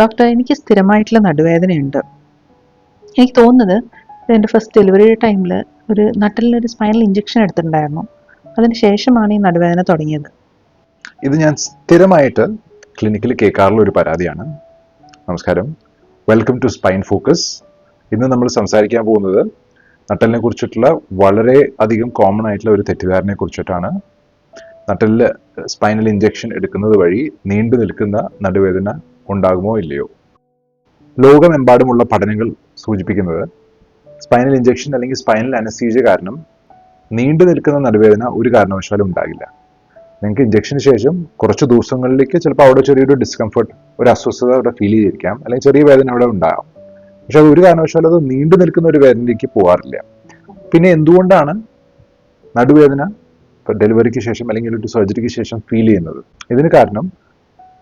Doctor എനിക്ക് സ്ഥിരമായിട്ടുള്ള നടുവേദനയുണ്ട്. എനിക്ക് തോന്നുന്നത് എന്റെ ഫസ്റ്റ് ഡെലിവറി ടൈമിൽ ഒരു നട്ടലിനൊരു സ്പൈനൽ ഇഞ്ചക്ഷൻ എടുത്തിട്ടുണ്ടായിരുന്നു. അതിന് ശേഷമാണ് ഈ നടുവേദന തുടങ്ങിയത്. ഇത് ഞാൻ സ്ഥിരമായിട്ട് ക്ലിനിക്കിൽ കേൾക്കാറുള്ള ഒരു പരാതിയാണ്. നമസ്കാരം. വെൽക്കം ടു സ്പൈൻ ഫോക്കസ് ഇന്ന് നമ്മൾ സംസാരിക്കാൻ പോകുന്നത് നട്ടലിനെ കുറിച്ചിട്ടുള്ള വളരെ അധികം കോമൺ ആയിട്ടുള്ള ഒരു തെറ്റിദ്ധാരണയെ കുറിച്ചിട്ടാണ്. നട്ടലിൽ സ്പൈനൽ ഇഞ്ചക്ഷൻ എടുക്കുന്നത് വഴി നീണ്ടു നിൽക്കുന്ന നടുവേദന ഉണ്ടാകുമോ ഇല്ലയോ? ലോകമെമ്പാടുമുള്ള പഠനങ്ങൾ സൂചിപ്പിക്കുന്നത് സ്പൈനൽ ഇഞ്ചെക്ഷൻ അല്ലെങ്കിൽ സ്പൈനൽ അനസ്തീജ കാരണം നീണ്ടു നിൽക്കുന്ന നടുവേദന ഒരു കാരണവശാലും ഉണ്ടാകില്ല. നിങ്ങൾക്ക് ഇഞ്ചക്ഷന് ശേഷം കുറച്ച് ദിവസങ്ങളിലേക്ക് ചിലപ്പോൾ അവിടെ ചെറിയൊരു ഡിസ്കംഫർട്ട് ഒരു അസ്വസ്ഥത അവിടെ ഫീൽ ചെയ്തിരിക്കാം. അല്ലെങ്കിൽ ചെറിയ വേദന അവിടെ ഉണ്ടാകാം. പക്ഷെ അത് ഒരു കാരണവശാലും അത് നീണ്ടു നിൽക്കുന്ന ഒരു വേദനയിലേക്ക് പോകാറില്ല. പിന്നെ എന്തുകൊണ്ടാണ് നടുവേദന ഡെലിവറിക്ക് ശേഷം അല്ലെങ്കിൽ ഒരു സർജറിക്ക് ശേഷം ഫീൽ ചെയ്യുന്നത്? ഇതിന് കാരണം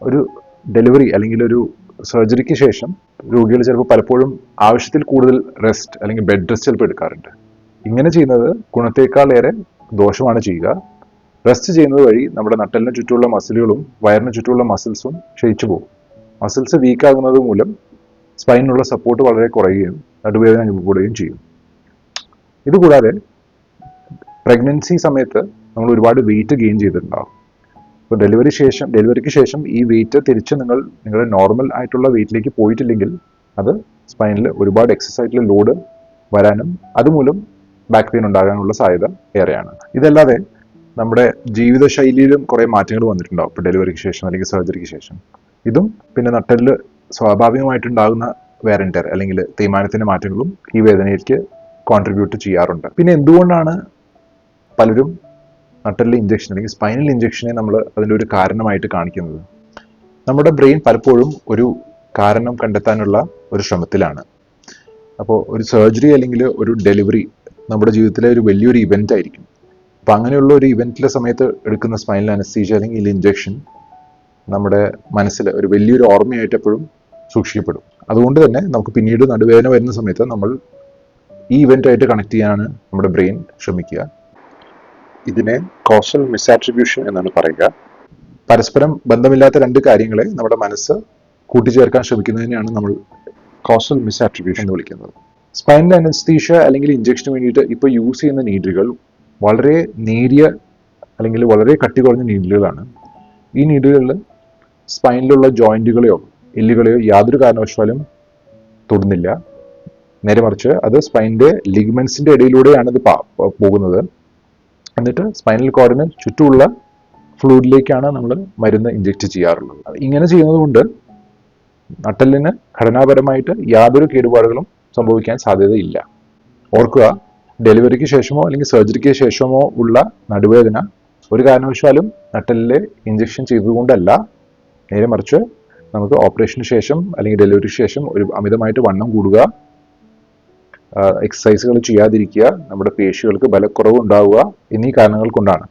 ഒരു ഡെലിവറി അല്ലെങ്കിൽ ഒരു സർജറിക്ക് ശേഷം രോഗികൾ ചിലപ്പോൾ പലപ്പോഴും ആവശ്യത്തിൽ കൂടുതൽ റെസ്റ്റ് അല്ലെങ്കിൽ ബെഡ് റെസ്റ്റ് ചിലപ്പോൾ എടുക്കാറുണ്ട്. ഇങ്ങനെ ചെയ്യുന്നത് ഗുണത്തേക്കാളേറെ ദോഷമാണ് ചെയ്യുക. റെസ്റ്റ് ചെയ്യുന്നത് വഴി നമ്മുടെ നട്ടലിന് ചുറ്റുമുള്ള മസിലുകളും വയറിന് ചുറ്റുമുള്ള മസിൽസും ക്ഷയിച്ചു പോകും. മസിൽസ് വീക്കാകുന്നത് മൂലം സ്പൈനിനുള്ള സപ്പോർട്ട് വളരെ കുറയുകയും നടുവേദന അനുഭവപ്പെടുകയും ചെയ്യും. ഇതുകൂടാതെ പ്രഗ്നൻസി സമയത്ത് നമ്മൾ ഒരുപാട് വെയിറ്റ് ഗെയിൻ ചെയ്തിട്ടുണ്ടാവും അപ്പോൾ ഡെലിവറി ശേഷം ഡെലിവറിക്ക് ശേഷം ഈ വെയിറ്റ് തിരിച്ച് നിങ്ങൾ നിങ്ങളുടെ നോർമൽ ആയിട്ടുള്ള വെയിറ്റിലേക്ക് പോയിട്ടില്ലെങ്കിൽ അത് സ്പൈനിൽ ഒരുപാട് എക്സസ് ആയിട്ടുള്ള ലോഡ് വരാനും അതുമൂലം ബാക്ക് പെയിൻ ഉണ്ടാകാനുള്ള സാധ്യത ഏറെയാണ്. ഇതല്ലാതെ നമ്മുടെ ജീവിതശൈലിയിലും കുറേ മാറ്റങ്ങൾ വന്നിട്ടുണ്ടാവും. ഇപ്പോൾ ഡെലിവറിക്ക് ശേഷം അല്ലെങ്കിൽ സർജറിക്ക് ശേഷം. ഇതും പിന്നെ നട്ടലിൽ സ്വാഭാവികമായിട്ടുണ്ടാകുന്ന വേറന്റർ അല്ലെങ്കിൽ തേയ്മാനത്തിന്റെ മാറ്റങ്ങളും ഈ വേദനയിലേക്ക് കോൺട്രിബ്യൂട്ട് ചെയ്യാറുണ്ട്. പിന്നെ എന്തുകൊണ്ടാണ് പലരും നട്ടലിലെ ഇഞ്ചക്ഷൻ അല്ലെങ്കിൽ സ്പൈനൽ ഇഞ്ചക്ഷനെ നമ്മൾ അതിന്റെ ഒരു കാരണമായിട്ട് കാണിക്കുന്നത്. നമ്മുടെ ബ്രെയിൻ പലപ്പോഴും ഒരു കാരണം കണ്ടെത്താനുള്ള ഒരു ശ്രമത്തിലാണ്. അപ്പോൾ ഒരു സർജറി അല്ലെങ്കിൽ ഒരു ഡെലിവറി നമ്മുടെ ജീവിതത്തിലെ ഒരു വലിയൊരു ഇവന്റ് ആയിരിക്കും. അപ്പം അങ്ങനെയുള്ള ഒരു ഇവന്റിലെ സമയത്ത് എടുക്കുന്ന സ്പൈനൽ അനസ്തീജ അല്ലെങ്കിൽ ഇഞ്ചക്ഷൻ നമ്മുടെ മനസ്സിൽ ഒരു വലിയൊരു ഓർമ്മയായിട്ട് എപ്പോഴും സൂക്ഷിക്കപ്പെടും. അതുകൊണ്ട് തന്നെ നമുക്ക് പിന്നീട് നടുവേദന വരുന്ന സമയത്ത് നമ്മൾ ഈ ഇവന്റായിട്ട് കണക്ട് ചെയ്യാനാണ് നമ്മുടെ ബ്രെയിൻ ശ്രമിക്കുക. ഇതിനെ കോസൽ മിസ്ആട്രിബ്യൂഷൻ എന്നാണ് പറയുക. പരസ്പരം ബന്ധമില്ലാത്ത രണ്ട് കാര്യങ്ങളെ നമ്മുടെ മനസ്സ് കൂട്ടിച്ചേർക്കാൻ ശ്രമിക്കുന്നതിനെയാണ് നമ്മൾ കോസൽ മിസ്ആട്രിബ്യൂഷൻ എന്ന് വിളിക്കുന്നത്. സ്പൈനൽ അനസ്തീഷ അല്ലെങ്കിൽ ഇഞ്ചക്ഷന് വേണ്ടിയിട്ട് ഇപ്പോൾ യൂസ് ചെയ്യുന്ന നീഡിലുകൾ വളരെ നേരിയ അല്ലെങ്കിൽ വളരെ കട്ടി കുറഞ്ഞ നീഡിലുകളാണ് ഈ നീഡിലുകളിൽ സ്പൈനിലുള്ള ജോയിന്റുകളെയോ എല്ലുകളെയോ യാതൊരു കാരണവശാലും തൊടുന്നില്ല. നേരെ മറിച്ച് അത് സ്പൈന്റെ ലിഗ്മെന്റ്സിന്റെ ഇടയിലൂടെയാണ് ഇത് പോകുന്നത്. എന്നിട്ട് സ്പൈനൽ കോഡിന് ചുറ്റുമുള്ള ഫ്ലൂയിഡിലേക്കാണ് നമ്മൾ മരുന്ന് ഇഞ്ചെക്ട് ചെയ്യാറുള്ളത്. ഇങ്ങനെ ചെയ്യുന്നത് കൊണ്ട് നട്ടലിന് ഘടനാപരമായിട്ട് യാതൊരു കേടുപാടുകളും സംഭവിക്കാൻ സാധ്യതയില്ല. ഓർക്കുക ഡെലിവറിക്ക് ശേഷമോ അല്ലെങ്കിൽ സർജറിക്ക് ശേഷമോ ഉള്ള നടുവേദന ഒരു കാരണവശാലും നട്ടലിൽ ഇഞ്ചെക്ഷൻ ചെയ്തതുകൊണ്ടല്ല. നേരെ മറിച്ച് നമുക്ക് ഓപ്പറേഷന് ശേഷം അല്ലെങ്കിൽ ഡെലിവറിക്ക് ശേഷം ഒരു അമിതമായിട്ട് വണ്ണം കൂടുക എക്സസൈസുകൾ ചെയ്യാതിരിക്കുക നമ്മുടെ പേശികൾക്ക് ബലക്കുറവ് ഉണ്ടാവുക എന്നീ കാരണങ്ങൾ കൊണ്ടാണ്.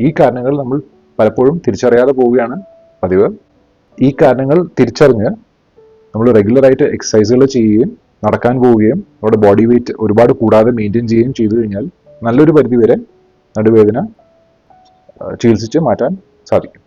ഈ കാരണങ്ങൾ നമ്മൾ പലപ്പോഴും തിരിച്ചറിയാതെ പോവുകയാണ്. പതിവ്. ഈ കാരണങ്ങൾ തിരിച്ചറിഞ്ഞ് നമ്മൾ റെഗുലറായിട്ട് എക്സസൈസുകൾ ചെയ്യുകയും നടക്കാൻ പോവുകയും നമ്മുടെ ബോഡി വെയിറ്റ് ഒരുപാട് കൂടാതെ മെയിന്റെയിൻ ചെയ്യുകയും ചെയ്തു കഴിഞ്ഞാൽ നല്ലൊരു പരിധി വരെ നടുവേദന ചികിത്സിച്ച് മാറ്റാൻ സാധിക്കും.